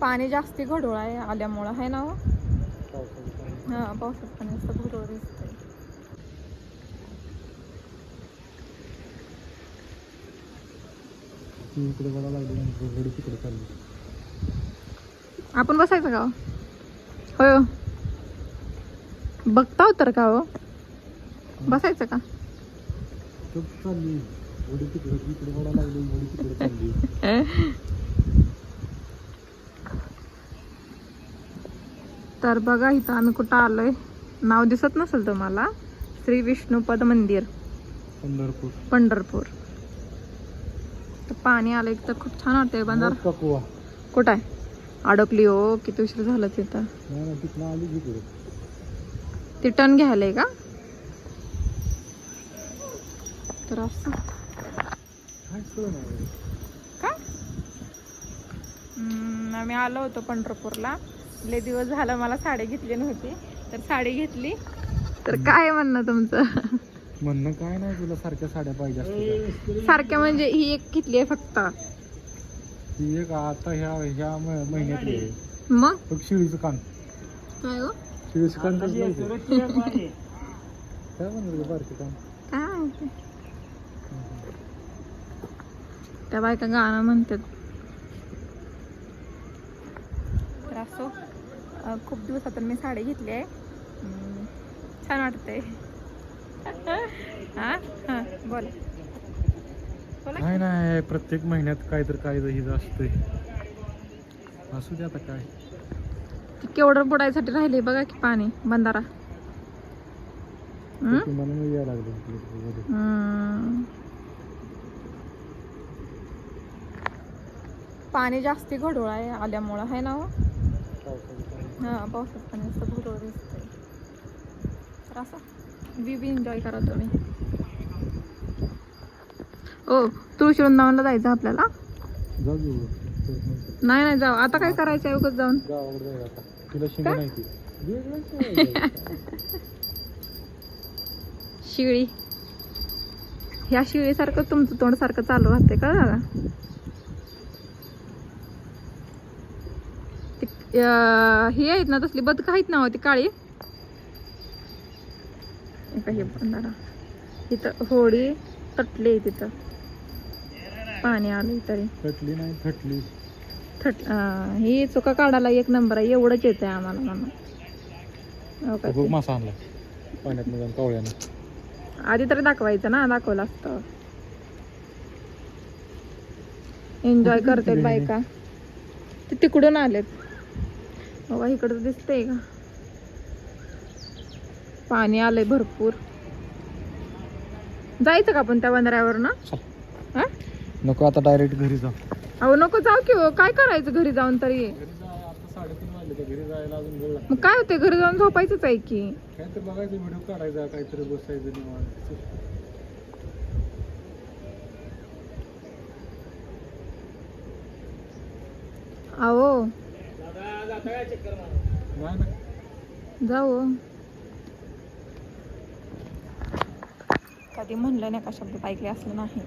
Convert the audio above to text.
पाणी जास्ती घडोळ आहे आल्यामुळं आहे ना हो? हा पावसात पाणी असं घडोळ दिसतंय. ती इकडे बघा लागली आणि घडी तिकडे चालली आपण बसायचं का हो? होय. बघता तर का हो? बसायचं का? तर चालली. घडी तिकडे इकडे बघा लागली घडी तिकडे चालली. तर बघा इथं आम्ही कुठं आलोय. नाव दिसत नसेल तुम्हाला? श्री विष्णुपद मंदिर. पंढरपूर. पंढरपूर. तर पाणी आलं एक तर खूप छान वाटतंय बंधार ककुवा कुठं आहे? अडकली हो किती उशीर झालं तिथं. ती टन घ्यायलंय का? तर असं. काय आम्ही आलो होतो पंढरपूरला. लय दिवस झालं मला साडी घेतली नव्हती. तर साडी घेतली. तर काय म्हणणं तुमचं? म्हणणं काय नाही तुला सारख्या साड्या पाहिजे असतील सारख्या म्हणजे ही एक घेतली आहे फक्त. ती एक आता ह्या ह्या म- महिन्यातली आहे. मग? बघ शिळीचं कान. काय हो शिळीचं कान कसं लावते? काय म्हणलं रे बारके कान? काय माहिती? त्या बायका गाणं म्हणतात. तर असो. अं, खूप दिवसातून मी साडी घेतली आहे. छान वाटते हा? हा बोल. नाही नाही प्रत्येक महिन्यात काहीतरी काही हिज असतंय असू दे आता काय. ती केवढं बुडायसाठी राहिले बघा की पाणी बंधारा. पाणी जास्ती घडोळ आहे आल्यामुळं आहे ना हो पावसात पाणी असं घडोळ दिसतंय. तर असं व्यू बी एन्जॉय करा तुम्ही. ओ तुळशी वृंदावनला जायचं आपल्याला. नाही नाही जाऊ. आता काय करायचं आहे जाऊन. शिळी. ह्या शिळीसारखं तुमचं तोंड सारखं चालू राहते का? दादा ती- अं, ही आहेत ना तसली बदक आहेत ना हो ती काळी. हे हे बंधारा इथं होडी तटली आहे तिथं. पाणी आलं तरी. थटली नाही थटली. थट ही चुका काढायला एक नंबर आहे एवढंच येते आम्हाला म्हणून. हो का बघ ते? मासा आणला पाण्यात जाऊन कावळ्यानं. आधी तरी दाखवायचं ना दाखवलं असतं. एन्जॉय करतात बायका. ते तिकडून आलेत. बाबा इकडं दिसतंय का? पाणी आलंय भरपूर. जायचं का आपण त्या बंधाऱ्यावर ना नको आता डायरेक्ट घरी जा अहो नको जाऊ की हो. काय करायचं घरी जाऊन तरी? घरी जा आता साडेतीन वाजले तर घरी जायला अजून वेळ मग काय होते घरी जाऊन झोपायचंच आहे की. बघायचं व्हिडिओ काढायचा काहीतरी बसायचं निवांत. अहो जाऊ. कधी म्हणलं नाही का शब्द ऐकले असलं नाही.